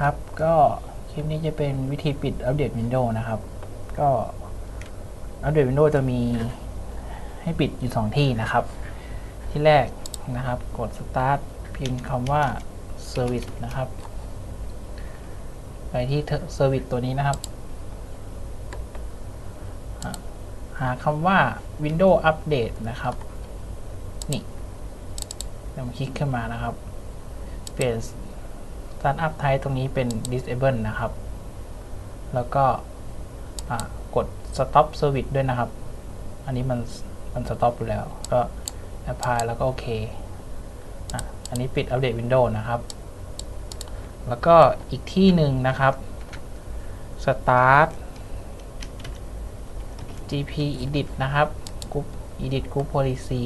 ครับ ก็คลิปนี้จะเป็นวิธีปิดอัปเดต Windows นะครับ ก็อัปเดต Windows จะมีให้ปิดอยู่ 2 ที่นะครับ ที่แรกนะครับ กด Start พิมพ์คำว่า Service นะครับ ไปที่ Service ตัวนี้นะครับ หาคำว่า Windows Update นะครับ นี่ล้วคลิกขึ้นมานะครับ เปลี่ยน Startup Type ตรงนี้เป็น Disable นะครับ แล้วก็กด Stop Service ด้วยนะครับ อันนี้มันมัน Stop อยู่แล้ว ก็ Apply แล้วก็โอเคอันนี้ปิดอัปเดต Windows นะครับ แล้วก็อีกที่หนึ่งนะครับ Start GP Edit นะครับ Group Edit Group Policy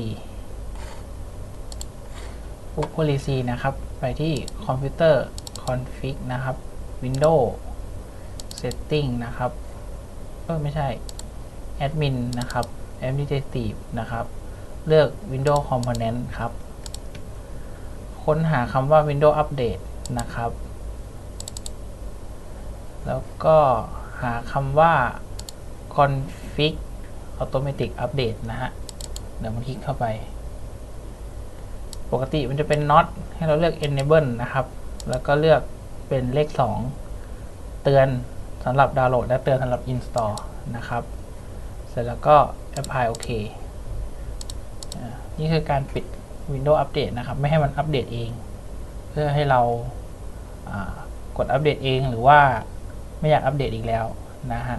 Group Policy นะครับ ไปที่คอมพิวเตอร์ Config นะครับ window setting นะครับเออไม่ใช่ Admin นะครับ Administrative นะครับ เลือก window Component ครับ ค้นหาคำว่า window Update นะครับ แล้วก็หาคำว่า config automatic update นะฮะ เดี๋ยวมันคลิกเข้าไป ปกติมันจะเป็น not ให้เราเลือก enable นะครับ แล้วก็เลือกเป็นเลข 2 เตือนสำหรับดาวน์โหลด และเตือนสำหรับ install นะครับ เสร็จแล้วก็ apply โอเคนี่คือการปิด Windows Update นะครับ ไม่ให้มันอัปเดตเอง เพื่อให้เราากดอัปเดตเองหรือว่าไม่อยากอัปเดตอีกแล้วนะฮะ